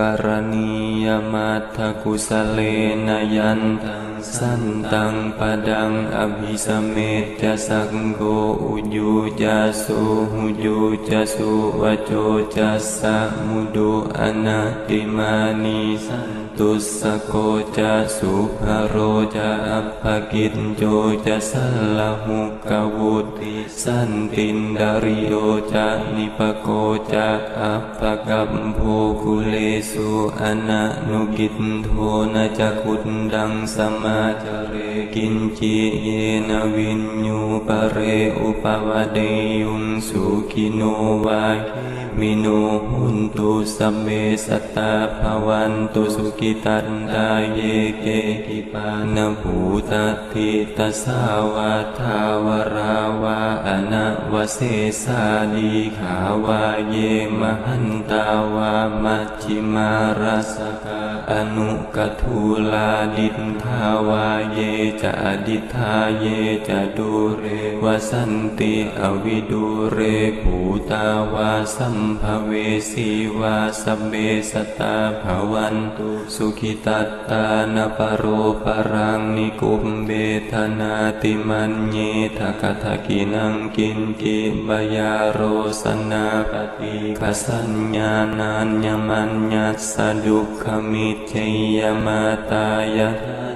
การณียมัตถกุสเลนยันตังสันตังปดังอภิสุอนนุกิตโทนะจักุตดังสมาจเรกินจิเยนวินยูปเรอุปวเดยุงสุกิโนวามิโนหุนตุสเมสตาภวันตุสุกิตันตาเยเกกิปานภูตติตสาวาทาวราวาอนะวเสสาดีขาวาเยมหันตาวามัจิมาราสกาอนุกทูลาดินทาวาเยจะอดิทาเยจะดูเรวสันติอวิดูเรภูตาวาสัมภเวสีวาสเมสตาภวันตุสุขิตัตตานปโรปรังนิกุมเบธนาติมันเยทะกทะกินังกินกิบยาโรสนาปฏิกสัญญานัญญมัญญสสะดุขมิเทยมาตายะ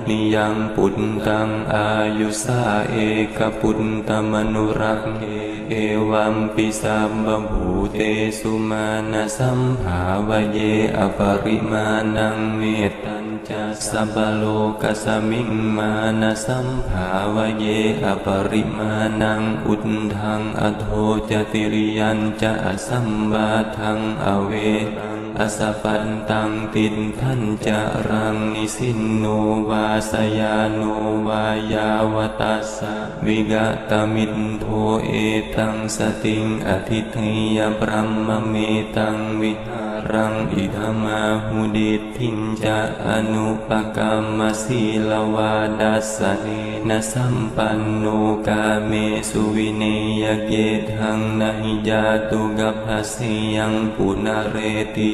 นิยังปุตตังอายุสาเอกปุตตมนุรักเขเอวัมปิสัมบภูเตสุมาณสัมภาวเยอปริมาณังเมตตัญจะสัพโลกสมิงมาณสัมภาวเยอปริมาณังอุทธังอโทจติริยัญจะสัมบาทังอเวตัง อสปันตังตินทันจารังนิสินโนวาสยาโนวายาวตัสสะวิกตมินโทเอตังสติงอธิทิยปรมเมตังวิหา รังอิธมาหุดิทินจะอนุปกรรมสีลวาดัสสเนนะสัมปันโนกาเมสุวิเนยเกทังนหิจาตุกัพพสิยังปุณเรติ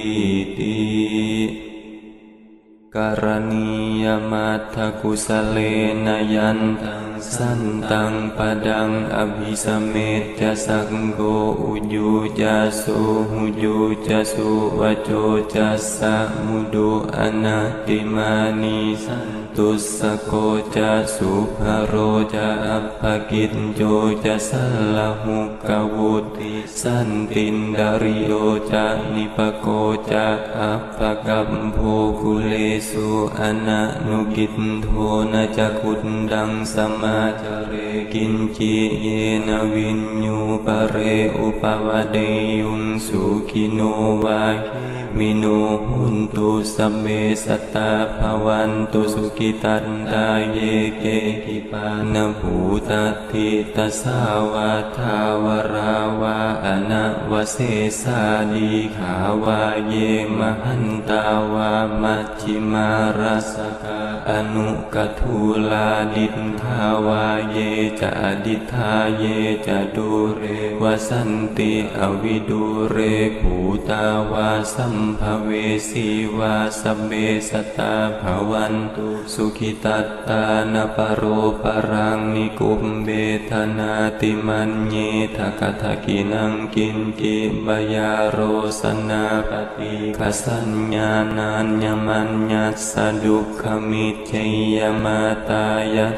ตี งปดังอภิสเมตจะสังโฆ ตุสโกจะสุภโรจะอัปภกิจโจจะสัลลหุกวุติสันตินดาริโยจะนิปโกจะอัปกัมโภคุเลสุอนันุกินโทนะจักขุดดังสมาจเรกินจิเยนวินยูปเรอุปวเดยุงสุขิโนวามิโน หุนตุสัมเมสตตาภวันตุสุขิตันตาเยเกกิปานภูตติตสาวาทาวราวาอนะวเสสาลีขาวาเยมหันตาวามัจจิมาราสกาอนุกทูลาดินทาวาเยจะดิทาเยจะดูเรวสันติอวิดูเรภูตาวาสัมภเวสสีวาสัเมสตาภวันตุสุขิตัตตานปโรปรังนิกุมเบธนาติมันเยทกทะกินังกินกิบยาโรสนาปฏิกสัญญานัญญมัญญัสดุขมิเทยมาตายะ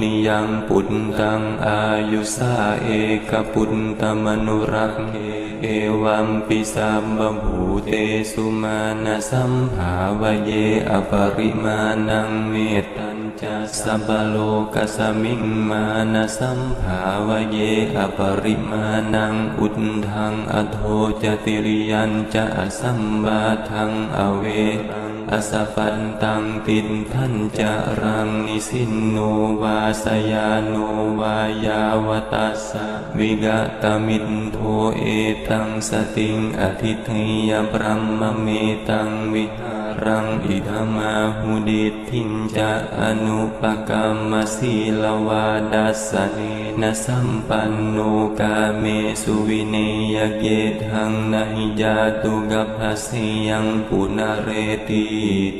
นิยังปุตตังอายุสาเอกปุตตมนุรักเข เอวัมปิสัมบภูเตสุมาณสัมภาวเยอปริมาณังเมตตัญจะสัพโลกัสสมิงมาณสัมภาวะเยอปริมาณังอุทธังอโทจติริยันจะสัมบาทังอเวรั อสฟันตังตินทันจะรังนิสินโนวาสยาโนวายาวตัสสะวิกตมินโทเอตังสติงอธิทิยบรมเมตังวิหา รังอิธมาหุดิทินจะอนุปกรรมสีลวาดัสสเนนะสัมปันโนกาเมสุวิเนยเกทังนหิจาตุกัพพสิยังปุนาเรติ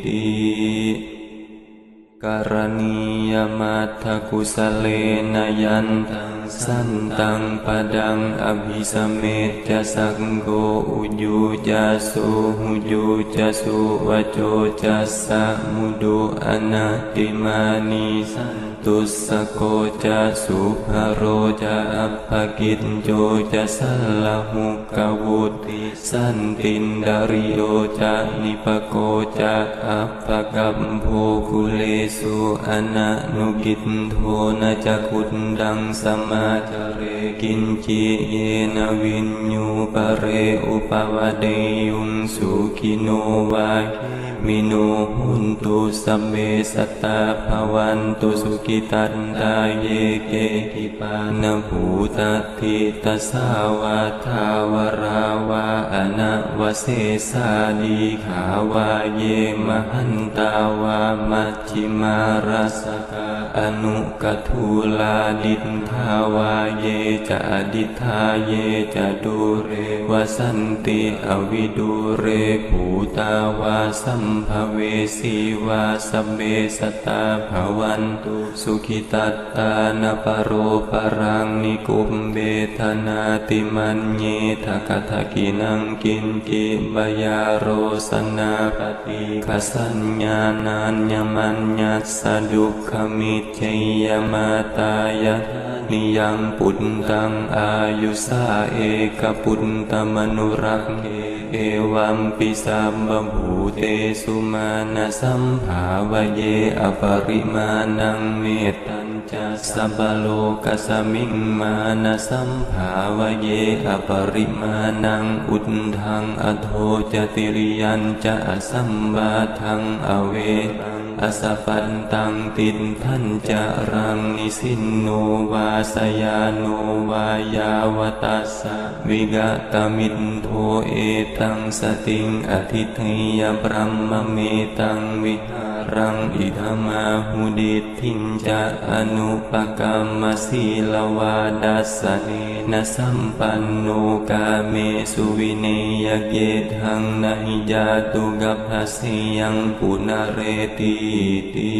ติ การณียมัตถกุสเลนยันตังสันตังปดังอภิสเมตจะสุอนนุกิตโทนะจักุตดังสมาจเรกินจิเยนวินยูปเรอุปวเดยุงสุกิโนวามิโนหุนตุสเมสตาภวันตุสุกิตันตาเยเกกิปานภูตติตสาวาทาวราวาอนะวเสสาดีขาวาเยมหันตาวามัจิมาราสกาอนุกทูลาดินทาวาเยจะอดิทาเยจะดูเรวสันติอวิดูเรภูตาวาสัมภเวสีวาสัมเบสตาภวันตุสุขิตัตตานปโรปรังนิกุมเบธนาติมันเยทกทกินังกินกิบยาโรสนาปฏิคสัญญานัญญมัญญัสสะดุขมิเทยมาตายะนิยังปุตตังอายุสาเอกปุตตมนุรักเขเอวัมปิสัมบภูเตสุมาณสัมภาวะเยอปริมาณังเมตตา จะสัพพโลกัสมิงมานะสัมภาวเยอปริมาณังอุทธังอโทจติริยันจะอสัมบาทังอเวอสปันตังตินทันจะรังนิสินโนวาสยาโนวายาวตัสสะวิกตมินโทเอตังสติงอธิเทยบรมเมตังวิหา รังอิธมาหุดิทินจะอนุปกรรมสีลวาดัสสเนนะสัมปันโนกาเมสุวิเนยเกทังนหิจาตุกัพพสิยังปุนาเรติติ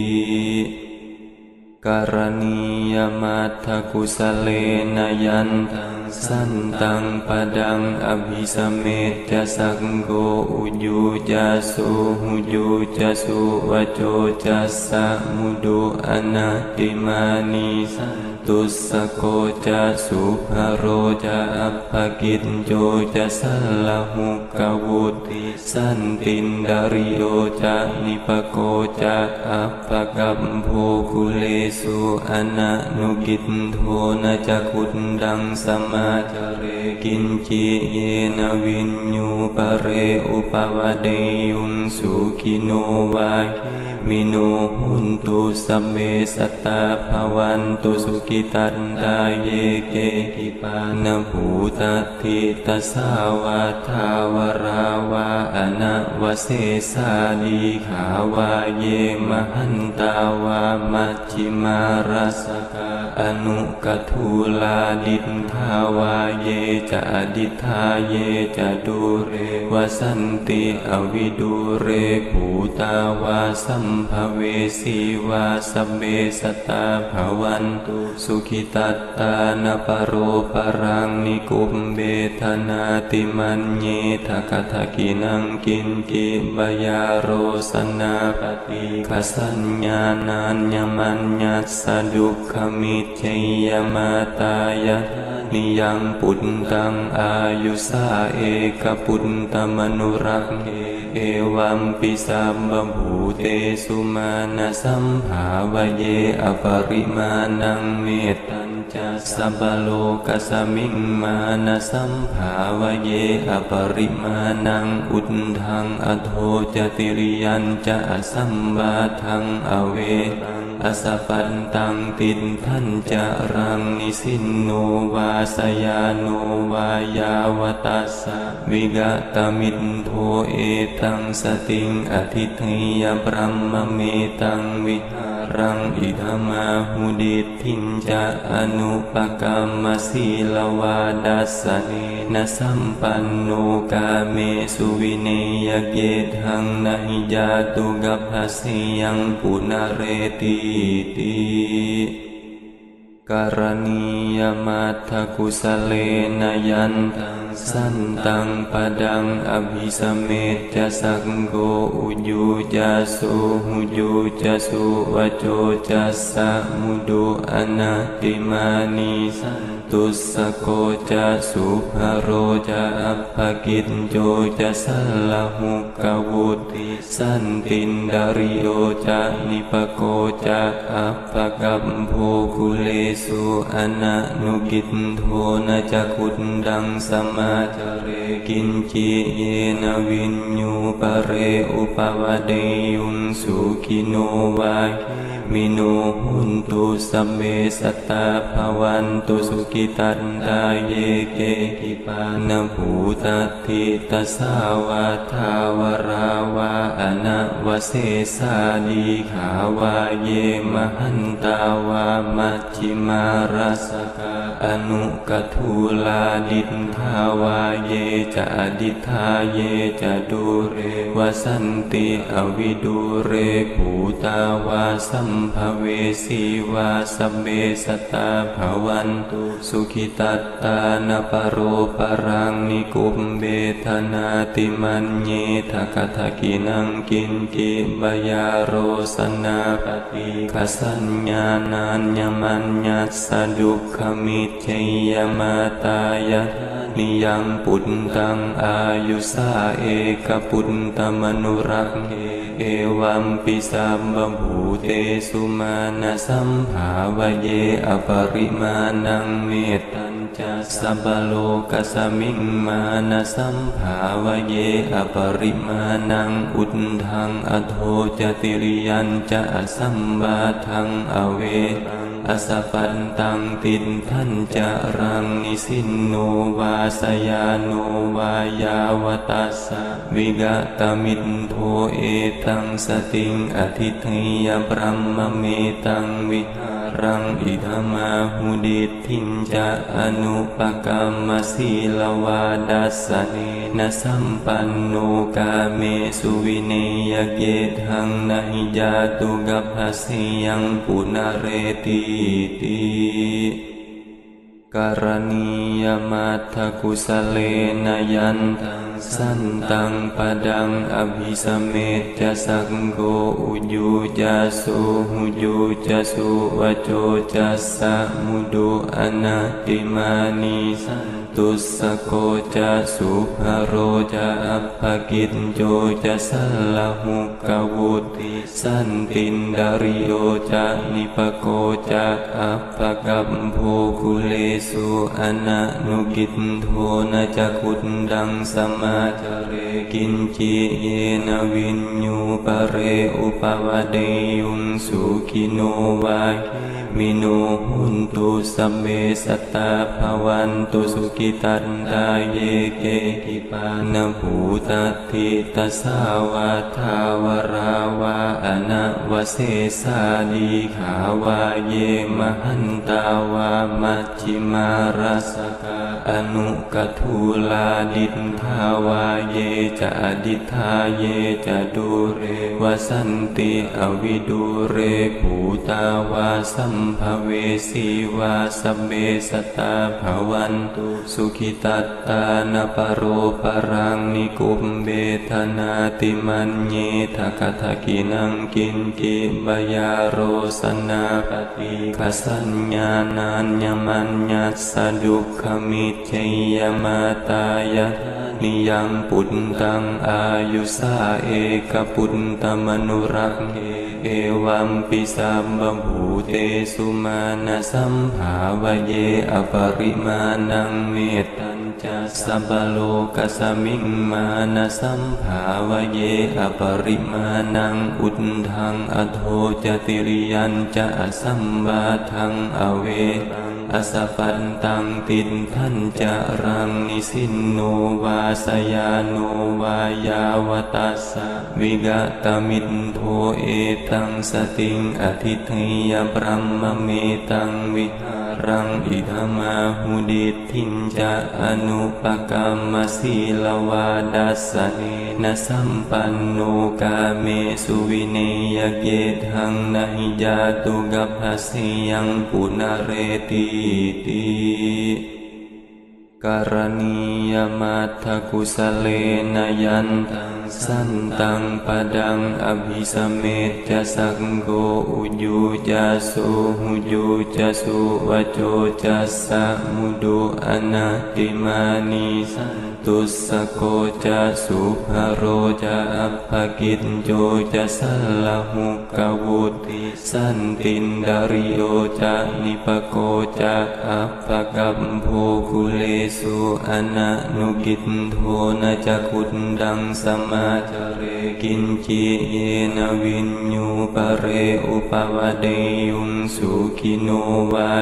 การณียมัตถกุสเลนยันตัง สันตังปดังอภิสเมตจะสังโฆอุยุจะสุหุยุจะสุวโจจะสะมุดุอนัตติมานิสันตุสโกจะสุภโรจะอัปภกิจโจจะสัลลหุกวุติสันตินดาริโยจะนิปโกจะอัปกัมโภคุเลสุอนันุกินโทนะจะกุดดังสมาจเรกินจิเยนวินยูปเรอุปวเดยุงสุขิโนวามิโนหุนตุสเมสตตาภวันตุสุขิตันตาเยเกกิปานภูตติตสาวาทาวราวาอนะวเสสาลีขาวาเยมหันตาวามัจจิมาราสกาอนุกทูลาดินทาวาเยจะอดิทาเยจะดูเรวสันติอวิดูเรภูตาวาสัมภเวสีวาสัมเบสตาภวันตุสุขิตัตตานปโรปรังนิกุมเบธนาติมันเยทกทกินังกินกิบยาโรสนาปฏิคสัญญานัญญมัญญัสสะดุขมิเทยมาตายะนิยัังปุตตังอายุสาเอกปุตตมนุรักเขเอวัมปิสัมบภูเตสุมาณสัมภาวเยอปริมาณังเมตตัญจะสัพโลกัสสมิงมานะสัมภาวเยอปริมาณังอุทธังอโทจติริยันจะสัมบาทังอเวรัง อสปันตังตินท่านจารังนิสินโนวาสยาโนวายาวตัสสะวิกตมินโทเอตังสติงอธิเทยปรมเมตังวิหา รังอิธมาหุดิทินจะอนุปกรรมสีลวาดัสเนนะสัมปันโนกาเมสุวิเนยเกทังนหิจาตุกัพพสิยังปุนาเรติติ การณียมัตถกุสเลนยันตังสันตังปดังอภิสุอนานุกิตโทนาริโยจะนิปโกจะอัปปกัมโภคุเลสุอนันุกินโทนจะคุดดังสมาจเรกินจีเยนวินยูปะเรอุปวเดยุงสุกิโนวามิโน นตุสัมเมสตาภวันตุสุกิตันตาเยเกกิปานภูตติตสาวาทาวราวาอนวเสสาลีขาวาเยมหันตาวามัจจิมาราสกาอนุกทูลาดินทาวาเยจะอดิทาเยจะดูเรวสันติอวิดูเรภูตาวาสัมภเวสสีวาสัมเมสตาภวันตุสุขิตตตานปโรปรังนิกุมเบธนาติมันเยทกทกินังกินกิบยาโรสนาปฏิกสัญญานัญญมัญญัสดุขมิเจยมาตายะนิยังปุตตังอายุสาเอกปุตตมนุรักเขเอวัมปิสัมบูเตสุมาณสัมภาวเยอปริมาณังเมตัญจะสัพโลกสสมิงมานะสัมภาวเยอปริมาณังอุทธังอโทจติริยันจะอสัมบาทังอเวรัง อสปันตังตินท่านจะรังนิสินโนวาสยาโนวายาวตัสสะวิกตมินโทเอตังสติงอธิทิยบรมเมตังวิหา รังอิธมาหุดิทินจะอนุปกรรมสีลวาดัสเนนะสัมปันโนกาเมสุวิเนยเกทังนหิจาตุกัพพสิยังปุนาเรติติ การณียมัตถกุสเลนยัน ตุสโจจะสะมุดุอนัตติมานีสันตุสโกจะสุภโรจะอัปภกิจโจจะสัลลหุกวุติสันตินดาริโยจะนิปโกจะอัปกัมโภคุเลสุอนันุกินโทนะจะคุดดังสมาจเรกินจิเยนวินยูปเรอุปวเดยุงสุขิโนวามิโนหุนตุสเมสตาภวันตุสุกิตันตาเยเกกิปานภูตติตสาวาทาวราวาอนะวเสสาลีขาวาเยมหันตาวามัจจิมาราสกาอนุกทูลาดินทาวาเยจะอดิธาเยจะดูเรวสันติอวิดูเรภูตาวาสัมภเวสีวาสเมสตาภวันตุสุขิตัตตานปโรปรังนิกุมเบธนาติมันเยทะกทกินังกินกิบยาโรสนาปฏิคสัญญานัญญมัญญัสสะดุขมิเทยมาตายะนิยังปุตตังอายุสาเอกปุตตมนุรักเเอวัมปิสัมบภูเตสุมาณสัมภาวเยอปริมาณังเมตตา จะสัพโลกสมิงมานะสัมภาวเยอปริมาณังอุทธังอโทจติริยันจะอสัมบาทังอเวอสปันตังตินท่านจะรังนิสินโนวาสยาโนวายาวตัสสะวิกตมินโทเอตังสติงอธิเทยบรมเมตังวิหา รังอิธมาหุดิทินจะอนุปกรรมสีลวาดัสสเนนะสัมปันโนกาเมสุวิเนยเกทังนหิจาตุกัพพสิยังปุณเรติติ การณียมัตถกุสเลนยันตังสันตังปดังอภิสเมตจะสังโกอุยูจะสุหุยูจะสุวโจจะสะมุดุอนาติมานีสัน ตุสโกจะสุภโรจะอัปภกิจโจจะสัลลหุกวุติสันตินดาริโยจะนิปโกจะอัปกัมโภคุเลสุอนะนุกินโทนะจะกุดดังสมาจเรกินจิเยนวินยูปเรอุปวเดยุงสุขิโนวา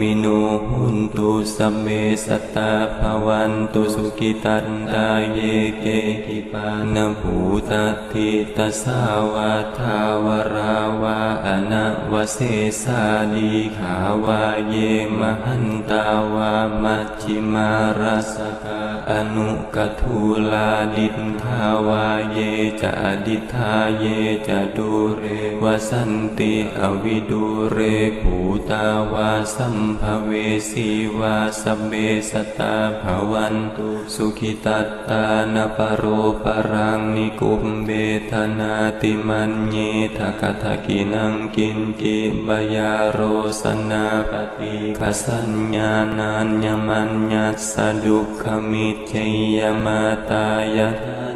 มิโนหุนตุสัมเมสตตาภวันตุสุขิตันตาเยเกกิปานภูตติตสาวาทาวราวาอนะวเสสาดีขาวาเยมหันตาวามัจจิมาราสกาอนุกทูลาดินทาวาเยจะอดิธาเยจะดูเรวสันติอวิดูเรภูตาวาสัมภเวสีวาสเมสตาภวันตุสุขิตัตตานปโรปรังนิกุมเบธนาติมันเยทะกทะกินังกินกิบยาโรสนาปฏิคสัญญานัญญมัญญัสดุขมิเทยมาตายะ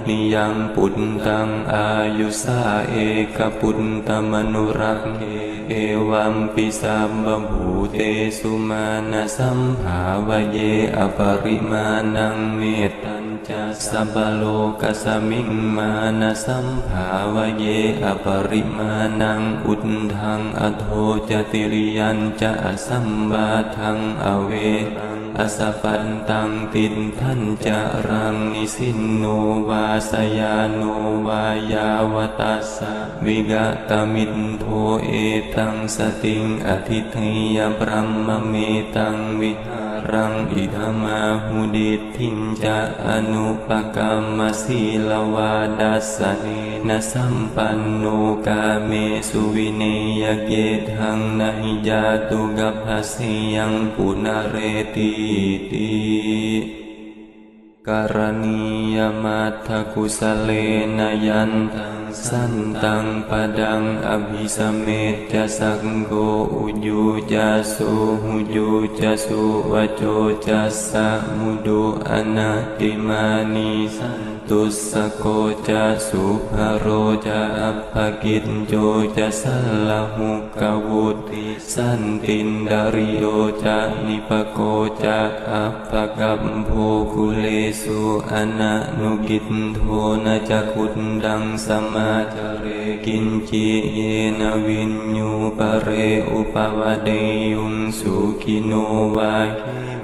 นิยังปุตตังอายุสาเอกปุตตมนุรักเข เอวัมปิสัมบภูเตสุมาณสัมภาวเยอปริมาณังเมตตัญจะสัพโลกสมิงมาณสัมภาวเยอปริมาณังอุทธังอโทจติริยันจะสัมบาทังอเวตั อสปันตังตินท่านจะรังนิสินโนวาสยาโนวายาวตัสสะวิกตมินโทเอตังสติงอธิทิยบรมเมตังวิหา รังอิธมาหุดิทินจะอนุปกรรมสีลวาดัสสเนนะสัมปันโนกาเมสุวิเนยเกทังนหิจาตุกัพพสิยังปุณเรติติการณียมัตถกุสเลนยันตังสันตังปดังอภิสเมตจะสังโฆอุยูจะสุหุยูจะสุวโจจะสะมุดุอนาเรติติ นดาริโยจะนิปโกจะอัปปกัมโภคุเลสุอนะนุกินโทนะจะกุดดังสมาจเรกินจิเยนวินยูปะเรอุปวเดยุงสุขิโนวา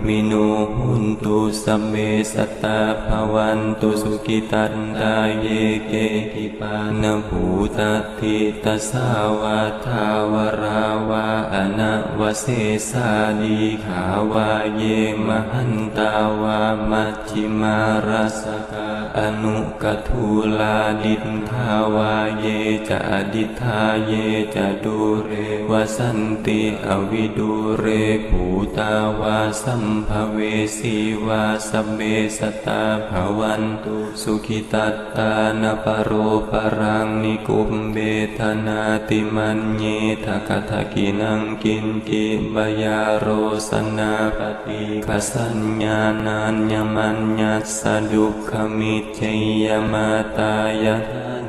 มิโนหุนตุสัมเมสตาภวันตุสุขิตันตาเยเกกิปานภูตติตสาวาทาวราวาอนะวเสสาดีขาวาเยมหันตาวามัจจิมมารัสกาอนุกทูลาดินทาวาเยจะอดิทาเยจะดูเรวสันติอวิดูเรภูตาวาสัมภเวสีวาสเมสตาภวันตุสุขิตัตตานปโรปรังนิกุมเบธนาติมันเยทะกทกินังกินกิบยาโรสนาปฏิคสัญญานัญญมัญญสสะดุขมิจเจยมาตายะ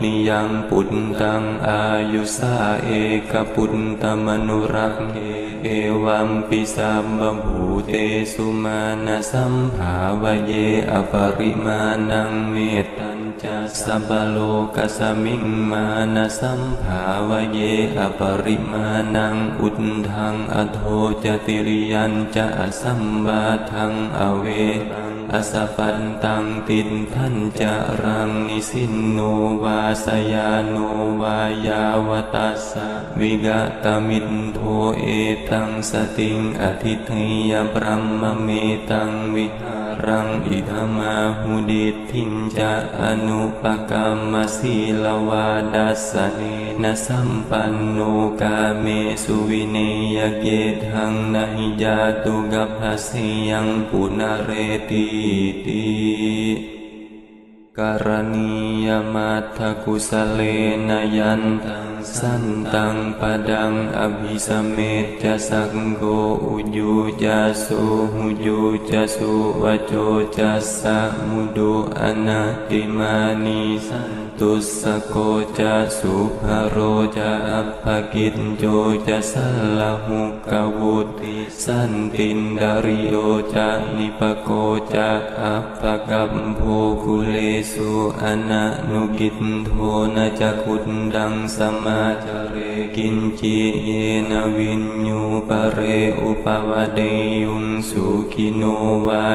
นิยังปุตตังอายุสาเอกปุตตมนุรักเขเอวัมปิสัมบภูเตสุมาณสัมภาวเยอปริมาณังเมตตัญจะสัพพโลกสมิงมาณสัมภาวเยอปริมาณังอุทธังอโทจติริยันจะสัมบาทังอเวรั อสปันตังตินทันจะรังนิสินโนวาสยาโนวายาวตัสสะวิกตมินโทเอตังสติงอธิทิยบรมเมตังวิหา รังอิธมาหุดิทินจะอนุปกรรมสีลวาดัสสเนนะสัมปันโนกาเมสุวิเนยเกทังนหิยาตุกัพพสิยังปุนาเรติติ การณียมัตถกุสเลนยันตังสันตังปดังอภิสเมตจะสังโกอุยูจะสุหุยูจะสุวโจจะสะมุดุอนัตติมานีสัน ตุสโกจะสุภโรจะอัปกิจโจจะสัลลหุกวุติสันตินดาริโยจะนิปโกจะอัปกัมโภคุเลสุอนันุกินโทนะจะกุดดังสมาจเร กินจิเยนวินยูปะเรอุปวเดยุงสุขิโนวา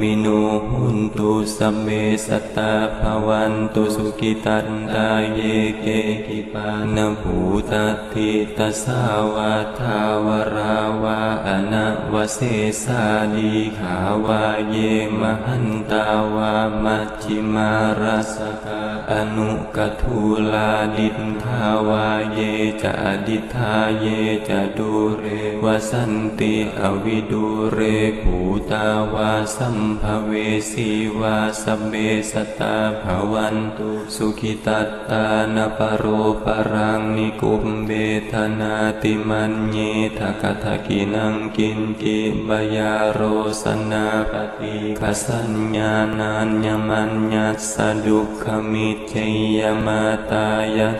มิโนหุนตุสัมเมสตาภวันตุสุขิตันตาเยเกกิปานภูตติตสาวาทาวราวาอนะวเสสาดีขาวาเยมหันตาวามัจจิมารัสกาอนุกทูลาดินทาวาเยจะอดิทาเยจะดูเรวสันติอวิดูเรภูตาวาสัมภเวสีวาสพเมสตาภวันตุสุขิตัตตานปโรปรังนิกุมเบธนาติมันเยทะกทะกินังกินกิบยาโรสนาปฏิคสัญญานัญญมัญญัสสะดุขมิจเจยมาตายะ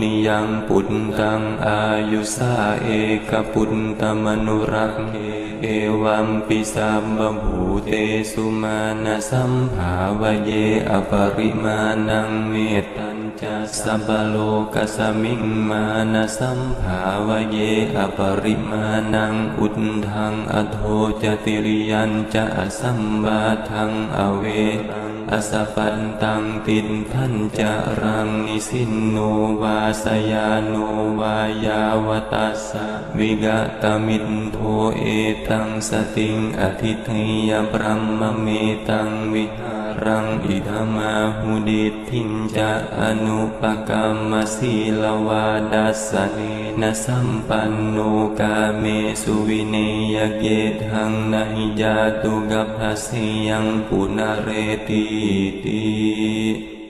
นิยังปุตตังอายุสาเอกปุตตมนุรักเขเอวัมปิสัมบภูเตสุมาณสัมภาวเยอปริมาณังเมตตา จะสัพโลกสมิงมาณสัมภาวเยอปริมาณังอุทธังอโทจติริยันจะอสัมบาทังอเวอสปันตังตินท่านจะรังนิสินโนวาสยาโนวายาวตัสสะวิกตมินโทเอตังสติงอธิเทยบรมเมตังวิหา รังอิธมาหุดิทินจะอนุปกรรมสีลวาดัสสเนนสัมปันโนกาเมสุวิเนยเกทังนหิยาตุกัพพสิยังปุนาเรติติ